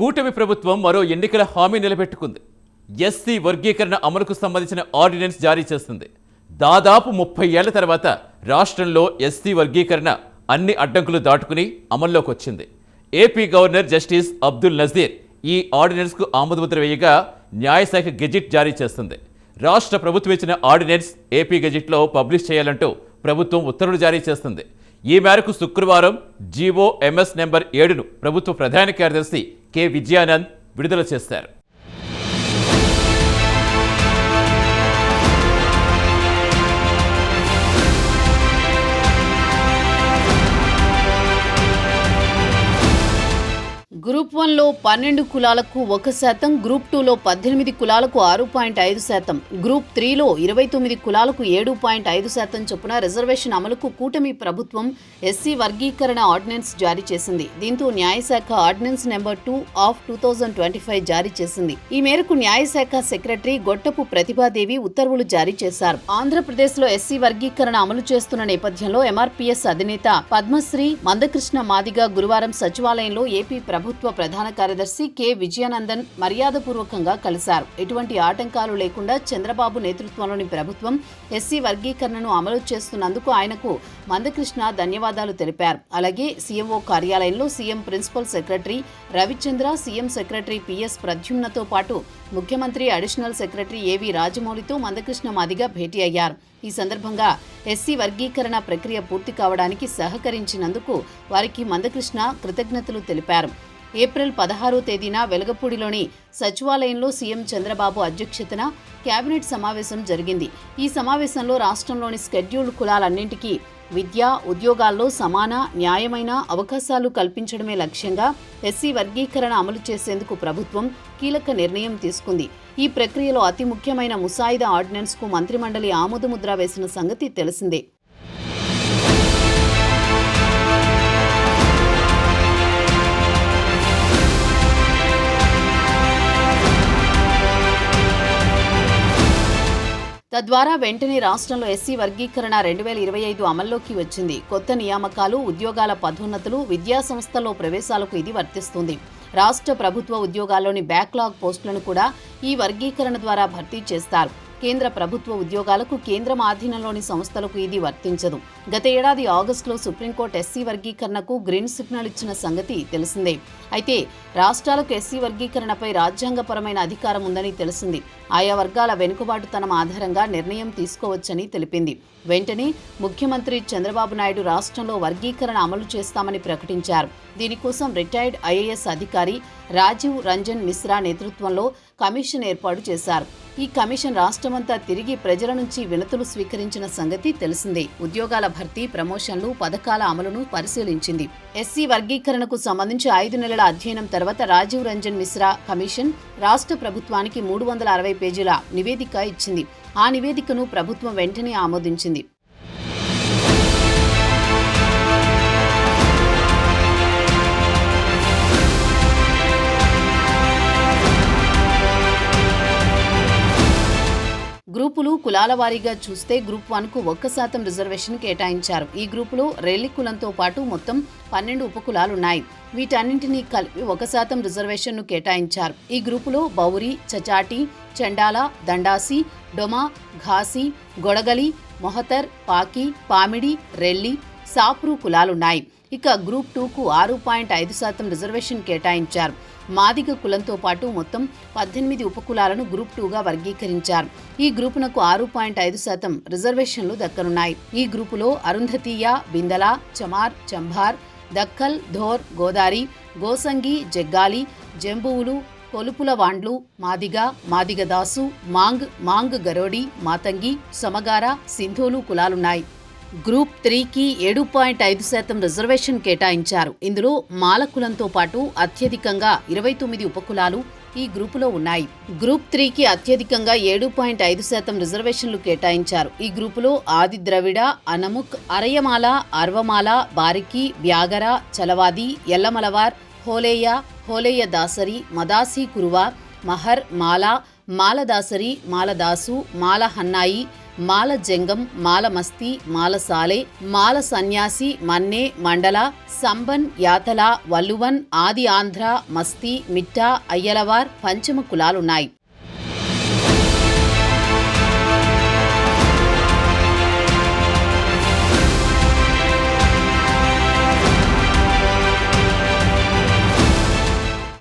కూటమి ప్రభుత్వం మరో ఎన్నికల హామీ నిలబెట్టుకుంది. ఎస్సీ వర్గీకరణ అమలుకు సంబంధించిన ఆర్డినెన్స్ జారీ చేస్తుంది. దాదాపు ముప్పై ఏళ్ళ తర్వాత రాష్ట్రంలో ఎస్సీ వర్గీకరణ అన్ని అడ్డంకులు దాటుకుని అమల్లోకి వచ్చింది. AP governor justice Abdul Nazeer ఈ ఆర్డినెన్స్కు ఆమోదముద్ర వేయగా న్యాయశాఖ గెజిట్ జారీ చేస్తుంది. రాష్ట్ర ప్రభుత్వం ఇచ్చిన ఆర్డినెన్స్ ఏపీ గెజిట్లో పబ్లిష్ చేయాలంటూ ప్రభుత్వం ఉత్తర్వులు జారీ చేస్తుంది. ఈ మేరకు శుక్రవారం జీవో ఎంఎస్ నెంబర్ ఏడును ప్రభుత్వ ప్రధాన కార్యదర్శి కె విజయానంద్ విడుదల చేశారు వన్లో పన్నెండు కులాలకు ఒక శాతం గ్రూప్ టూలో పద్దెనిమిది కులాలకు ఆరు పాయింట్ ఐదు శాతం గ్రూప్ త్రీలో ఇరవై తొమ్మిది కులాలకు ఏడు పాయింట్ ఐదు శాతం చొప్పున రిజర్వేషన్ అమలుకు కూటమి ప్రభుత్వం ఎస్సీ వర్గీకరణ ఆర్డినెన్స్ జారీ చేసింది. దీంతో న్యాయశాఖ ordinance number two of two thousand twenty five జారీ చేసింది. ఈ మేరకు న్యాయశాఖ సెక్రటరీ గొట్టపు ప్రతిభాదేవి ఉత్తర్వులు జారీ చేశారు. ఆంధ్రప్రదేశ్లో ఎస్సీ వర్గీకరణ అమలు చేస్తున్న నేపథ్యంలో ఎంఆర్పీఎస్ అధినేత పద్మశ్రీ మందకృష్ణ మాదిగ గురువారం సచివాలయంలో ఏపీ ప్రభుత్వ ప్రధాన కార్యదర్శి కె. విజయానందన్ మర్యాదపూర్వకంగా కలిశారు. ఎటువంటి ఆటంకాలు లేకుండా చంద్రబాబు నేతృత్వంలోని ప్రభుత్వం ఎస్సీ వర్గీకరణను అమలు చేస్తున్నందుకు ఆయనకు మందకృష్ణ ధన్యవాదాలు తెలిపారు. అలాగే సీఎంఓ కార్యాలయంలో CM principal secretary Ravichandra CM secretary PS ప్రద్యుమ్నతో పాటు ముఖ్యమంత్రి అడిషనల్ సెక్రటరీ ఏవి రాజమౌళితో మందకృష్ణ మాదిగా భేటీ అయ్యారు. ఈ సందర్భంగా ఎస్సీ వర్గీకరణ ప్రక్రియ పూర్తి కావడానికి సహకరించినందుకు వారికి మందకృష్ణ కృతజ్ఞతలు తెలిపారు. ఏప్రిల్ పదహారో తేదీన వెలగపూడిలోని సచివాలయంలో సీఎం చంద్రబాబు అధ్యక్షతన కేబినెట్ సమావేశం జరిగింది. ఈ సమావేశంలో రాష్ట్రంలోని స్కెడ్యూల్డ్ కులాలన్నింటికీ విద్య ఉద్యోగాల్లో సమాన న్యాయమైన అవకాశాలు కల్పించడమే లక్ష్యంగా ఎస్సీ వర్గీకరణ అమలు చేసేందుకు ప్రభుత్వం కీలక నిర్ణయం తీసుకుంది. ఈ ప్రక్రియలో అతి ముఖ్యమైన ముసాయిదా ఆర్డినెన్స్కు మంత్రిమండలి ఆమోదముద్ర వేసిన సంగతి తెలిసిందే. తద్వారా వెంటనే రాష్ట్రంలో ఎస్సీ వర్గీకరణ రెండు వేల ఇరవై ఐదు అమల్లోకి వచ్చింది. కొత్త నియామకాలు ఉద్యోగాల పదోన్నతులు విద్యా సంస్థల్లో ప్రవేశాలకు ఇది వర్తిస్తుంది. రాష్ట్ర ప్రభుత్వ ఉద్యోగాల్లోని బ్యాక్లాగ్ పోస్టులను కూడా ఈ వర్గీకరణ ద్వారా భర్తీ చేస్తారు. కేంద్ర ప్రభుత్వ ఉద్యోగాలకు కేంద్రం ఆధీనంలోని సంస్థలకు ఇది వర్తించదు. గత ఏడాది ఆగస్టులో సుప్రీంకోర్టు ఎస్సీ వర్గీకరణకు గ్రీన్ సిగ్నల్ ఇచ్చిన సంగతి తెలిసిందే. అయితే రాష్ట్రాలకు ఎస్సీ వర్గీకరణపై రాజ్యాంగపరమైన అధికారం ఉందని తెలిసింది. ఆయా వర్గాల వెనుకబాటుతనం ఆధారంగా నిర్ణయం తీసుకోవచ్చని తెలిపింది. వెంటనే ముఖ్యమంత్రి చంద్రబాబు నాయుడు రాష్ట్రంలో వర్గీకరణ అమలు చేస్తామని ప్రకటించారు. దీనికోసం రిటైర్డ్ ఐఏఎస్ అధికారి రాజీవ్ రంజన్ మిశ్రా నేతృత్వంలో కమిషన్ ఏర్పాటు చేశారు. ఈ కమిషన్ రాష్ట్రమంతా తిరిగి ప్రజల నుంచి వినతులు స్వీకరించిన సంగతి తెలిసిందే. ఉద్యోగాల భర్తీ ప్రమోషన్లు పథకాల అమలును పరిశీలించింది. ఎస్సీ వర్గీకరణకు సంబంధించి ఐదు నెలల అధ్యయనం తర్వాత రాజీవ్ రంజన్ మిశ్రా కమిషన్ రాష్ట్ర ప్రభుత్వానికి మూడు వందల అరవై పేజీల నివేదిక ఇచ్చింది. ఆ నివేదికను ప్రభుత్వం వెంటనే ఆమోదించింది. గ్రూపులు కులాల వారీగా చూస్తే గ్రూప్ వన్కు ఒక్క శాతం రిజర్వేషన్ కేటాయించారు. ఈ గ్రూపులో రెల్లి కులంతో పాటు మొత్తం పన్నెండు ఉపకులాలున్నాయి. వీటన్నింటినీ కలిపి ఒక శాతం రిజర్వేషన్ను కేటాయించారు. ఈ గ్రూపులో బౌరి చచాటి చండాల దండాసి డొమా ఘాసి గొడగలి మొహతర్ పాకి పామిడి రెల్లి సాప్రు కులాలున్నాయి. ఇక గ్రూప్ టూకు ఆరు పాయింట్ ఐదు శాతం రిజర్వేషన్ కేటాయించారు. మాదిగ కులంతో పాటు మొత్తం పద్దెనిమిది ఉపకులాలను గ్రూప్ టూగా వర్గీకరించారు. ఈ గ్రూపునకు ఆరు పాయింట్ ఐదు శాతం రిజర్వేషన్లు దక్కనున్నాయి. ఈ గ్రూపులో అరుంధతీయ బిందల చమార్ చంబార్ దక్కల్ ధోర్ గోదారి గోసంగి జగ్గాలి జంబువులు కొలుపుల వాండ్లు మాదిగ మాదిగ దాసు మాంగ్ మాంగ్ గరోడి మాతంగి సమగార సింధోలు కులాలున్నాయి. గ్రూప్ త్రీకి ఏడు పాయింట్ ఐదు శాతం రిజర్వేషన్ కేటాయించారు. ఇందులో మాల కులంతో పాటు అత్యధికంగా ఇరవై తొమ్మిది ఉపకులాలు ఈ గ్రూపులో ఉన్నాయి. గ్రూప్ త్రీకి అత్యధికంగా ఏడు పాయింట్ ఐదు శాతం రిజర్వేషన్లు కేటాయించారు. ఈ గ్రూపులో ఆది ద్రవిడ అనముక్ అరయమాల అర్వమాల బారికి బ్యాగర చలవాది ఎల్లమలవార్ హోలేయ హోలేయ దాసరి మదాసి కురువ మహర్ మాల మాలదాసరి మాలదాసు మాల హన్నాయి మాల జంగం మాల మస్తి మాల సాలే మాల సన్యాసి మన్నే మండల సంబన్ యాతల వల్లువన్ ఆది ఆంధ్ర మస్తి మిట్టా అయ్యలవార్ పంచమ కులాలున్నాయి.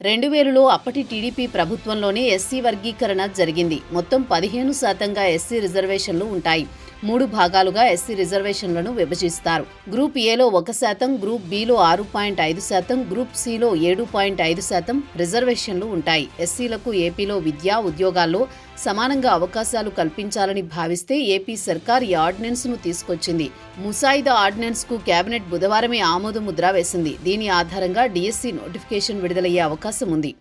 రెండు వేలలో అప్పటి టీడీపీ ప్రభుత్వంలోనే ఎస్సీ వర్గీకరణ జరిగింది. మొత్తం పదిహేను శాతంగా ఎస్సీ రిజర్వేషన్లు ఉంటాయి. మూడు భాగాలుగా ఎస్సీ రిజర్వేషన్లను విభజిస్తారు. గ్రూప్ ఏలో ఒక శాతం గ్రూప్ బిలో ఆరు పాయింట్ ఐదు శాతం గ్రూప్ సిలో ఏడు పాయింట్ ఐదు శాతం రిజర్వేషన్లు ఉంటాయి. ఎస్సీలకు ఏపీలో విద్యా ఉద్యోగాల్లో సమానంగా అవకాశాలు కల్పించాలని భావిస్తే ఏపీ సర్కార్ ఈ ఆర్డినెన్స్ను తీసుకొచ్చింది. ముసాయిదా ఆర్డినెన్స్కు కేబినెట్ బుధవారమే ఆమోదముద్ర వేసింది. దీని ఆధారంగా డిఎస్సి నోటిఫికేషన్ విడుదలయ్యే అవకాశం ఉంది.